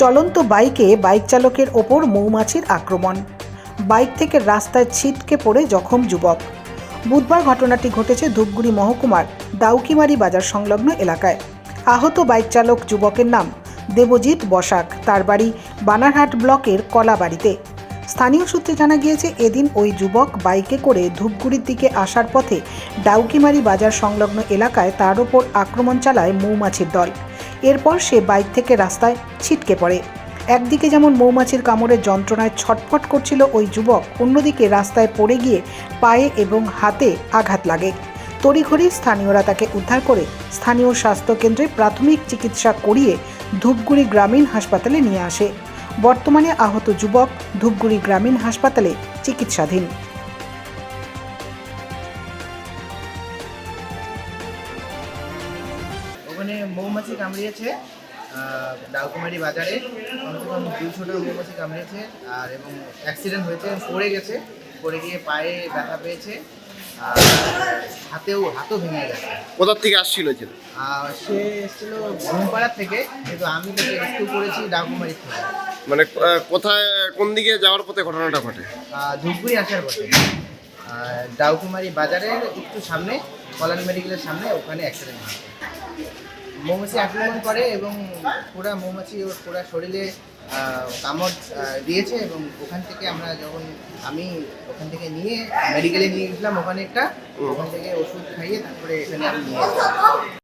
চলন্ত বাইকে বাইক চালকের ওপর মৌমাছির আক্রমণ। বাইক থেকে রাস্তায় ছিটকে পড়ে জখম যুবক। বুধবার ঘটনাটি ঘটেছে ধূপগুড়ি মহকুমার দাউকিমারি বাজার সংলগ্ন এলাকায়। আহত বাইক চালক যুবকের নাম দেবজিৎ বসাক। তার বাড়ি বানারহাট ব্লকের কলাবাড়িতে। স্থানীয় সূত্রে জানা গিয়েছে, এদিন ওই যুবক বাইকে করে ধূপগুড়ির দিকে আসার পথে ডাউকিমারি বাজার সংলগ্ন এলাকায় তার ওপর আক্রমণ চালায় মৌমাছির দল। এরপর সে বাইক থেকে রাস্তায় ছিটকে পড়ে। একদিকে যেমন মৌমাছির কামড়ের যন্ত্রণায় ছটফট করছিল ওই যুবক, অন্যদিকে রাস্তায় পড়ে গিয়ে পায়ে এবং হাতে আঘাত লাগে। তড়িঘড়ি স্থানীয়রা তাকে উদ্ধার করে স্থানীয় স্বাস্থ্যকেন্দ্রে প্রাথমিক চিকিৎসা করিয়ে ধূপগুড়ি গ্রামীণ হাসপাতালে নিয়ে আসে। বর্তমানে আহত যুবক ধূপগুড়ি গ্রামীণ হাসপাতালে চিকিৎসাধীন। ওখানে মৌমাছি কামড়িয়েছে আহ, ডাউকুমারি বাজারে। কমসে কম দুইশোটা মৌমাছি কামড়িয়েছে আর এবং অ্যাক্সিডেন্ট হয়েছে পড়ে গেছে পড়ে গিয়ে পায়ে ব্যথা পেয়েছে আর হাতেও হাতও ভেঙে গেছে। কোথার থেকে আসছিল সে এসেছিল ঘুমপাড়ার থেকে কিন্তু আমি তাকে রেস্কিউ করেছি ডাউকুমারি থেকে। মানে কোথায় কোন দিকে যাওয়ার পথে ঘটনাটা ঘটে? ধূপগুড়ি আসার পথে। আর ডাউকুমারি বাজারের একটু সামনে কল্যাণ মেডিকেলের সামনে ওখানে অ্যাক্সিডেন্ট হয় মৌমাছি আক্রমণ করে এবং পুরা মৌমাছি ওর পুরা শরীরে কামড় দিয়েছে এবং ওখান থেকে আমরা যখন আমি ওখান থেকে নিয়ে মেডিকেলে নিয়ে গেছিলাম ওখানে একটা ওখান থেকে ওষুধ খাইয়ে তারপরে এখানে আমি নিয়ে